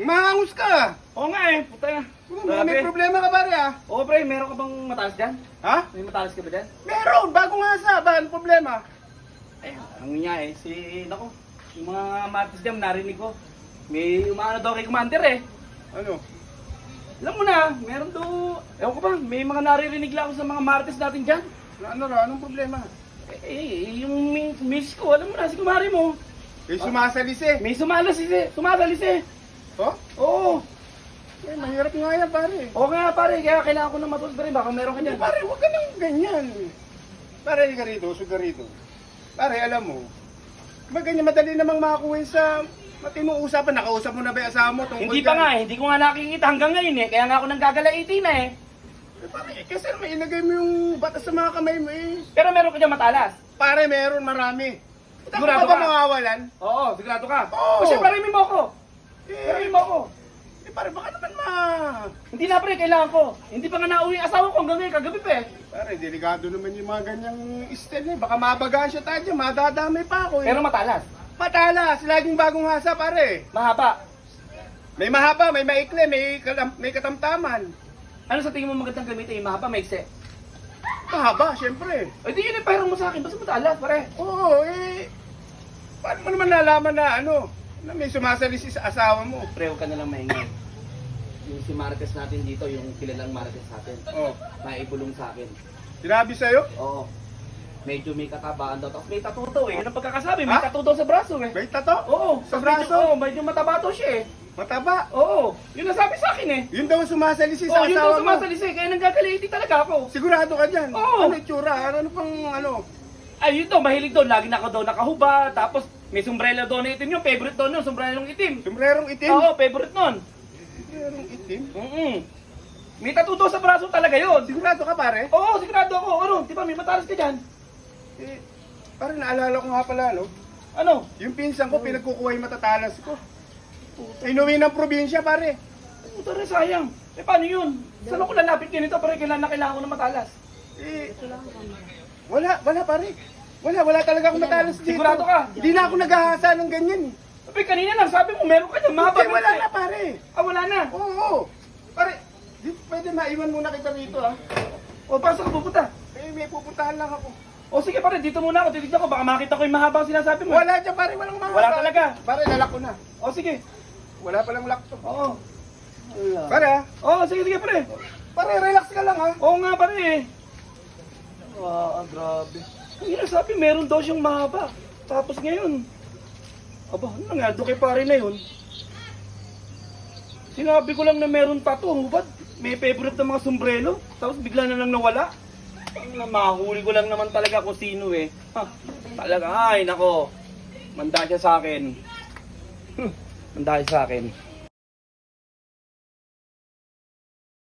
ayos ka. Oo nga eh, puta na. May, may problema ka pare ah. Oo pre, meron ka bang matalas dyan? Ha? May matalas ka ba dyan? Meron, bagong asa. Ba, ano problema? Eh, ang nga eh, si, nako, yung mga martis dyan, narinig ko. May umaano daw kay Commander eh. Ano? Alam mo na, meron daw, ewan ko ba, may mga naririnig lang ako sa mga martis natin dyan. Ano ra? Anong problema? Eh, eh, yung mi- miss ko, alam mo na, si kumari mo. Eh, sumasalis eh. May sumalas eh, sumasalis eh. Oh? Oo. Eh, mahirap nga yan pare. Oo nga pare, kaya kailangan ko na matutos pa rin, baka meron ka Hindi dyan. pare, huwag ka nang ganyan. Pare, ka rito, suga rito. Pare, alam mo, ba ganyan madali namang makakuha yun sa matinong usapan. Nakausap mo na ba yung asawa mo tungkol Hindi pa nga eh, hindi ko nga nakikita hanggang ngayon eh, kaya nga ako nang gagalaiti na eh. Eh, pare, eh, kasi may ilagay mo yung batas sa mga kamay mo eh. Pero meron ka dyan matalas. Pare, meron marami. Sigurado Sigurado ka ka? ba mawawalan? Oo, sigurado ka. Oo. O siya, parimi mo ako. Parimi Eh, mo ako. eh pare, baka naman ma... Hindi na pre, kailangan ko. Hindi pa nga nauwi ang asawa ko hanggang ngayon, kagabi pa eh. Pare, delikado naman yung mga ganyang style eh. Baka mabagaan siya tayo, madadamay pa ako eh. Pero matalas. Matalas, laging bagong hasa pare. Mahaba. May mahaba, may maikli, may, kalam, may katamtaman. Ano sa tingin mo magandang gamitin? Yung mahaba, maikse. Mahaba, syempre. O di yun yung pairam mo sa akin, basta matalas pare. Oo, eh. Paano mo naman nalaman na ano, na may sumasalisi sa asawa mo? Pre, huwag ka nalang maingay. Yung si Marquez natin dito, yung kilalang Marquez natin, Oh, naibulong sa akin. sinabi sa'yo? Oo. Medyo may katabaan daw. Tapos may tattoo daw eh. Yun ang pagkakasabi, may Ha? tattoo daw sa braso eh. May tato? Oo, Sa tapos braso? Medyo, oo, medyo mataba daw siya eh. Mataba. Oo, yun ang sabi sa akin eh. Yun daw sumasalisi Oo, sa yun asawa daw mo. sumasalisi, kaya nagkakaliti talaga ako. Sigurado ka dyan. Oo. Ano itsura? Ano, ano pang ano? Ay, yun daw, mahilig daw. Lagi na ako daw nakahuba. Tapos, may sombrero daw na itim yung Favorite daw nun, sombrero itim. Sombrerong itim? Oo, favorite nun. Sombrerong itim? Mm May tattoo sa braso talaga yun. Sigurado ka pare? Oo, sigurado ako. Ano, di ba, may matalas ka dyan. Eh, parang naalala ko nga pala, no? Ano? Yung pinsan ko, pinagkukuha yung matatalas ko. Inuwi ng probinsya, pare. Puta na, sayang. Eh, paano yun? Saan ako lalapit ganito? Pare, kailangan na kailangan ko ng matalas. Eh, wala, wala pare. Wala, wala talaga akong matalas dito. Sigurado ka? Hindi na ako naghahasa ng ganyan eh. Sabi, kanina lang, sabi mo, meron ka dyan. Mahaba Hindi, wala na pare. Ah, wala na. Oo, Pare, di, pwede maiwan muna kita rito ah. O, pasok ka pupunta. Eh, may pupuntahan lang ako. O, sige pare, dito muna ako. Titignan ko, baka makita ko yung mahabang sinasabi mo. Wala dyan pare, walang mga. Wala talaga. Pare, lalak ko na. O, sige. Wala palang lock to. Oo. Wala. Pare ah, Oo, sige, sige pare. pare, relax ka lang ah. Oo nga pare. Ah, grabe. Ang inasabi, meron daw siyang mahaba. Tapos ngayon, aba, ano nga, doon kay pare na yun. Sinabi ko lang na meron tattoo, hubad. May favorite na mga sombrero. Tapos bigla na lang nawala. Ang na mahuli ko lang naman talaga kung sino eh. Ha, talaga, ay nako. Manda siya sa akin. Manda siya sa akin.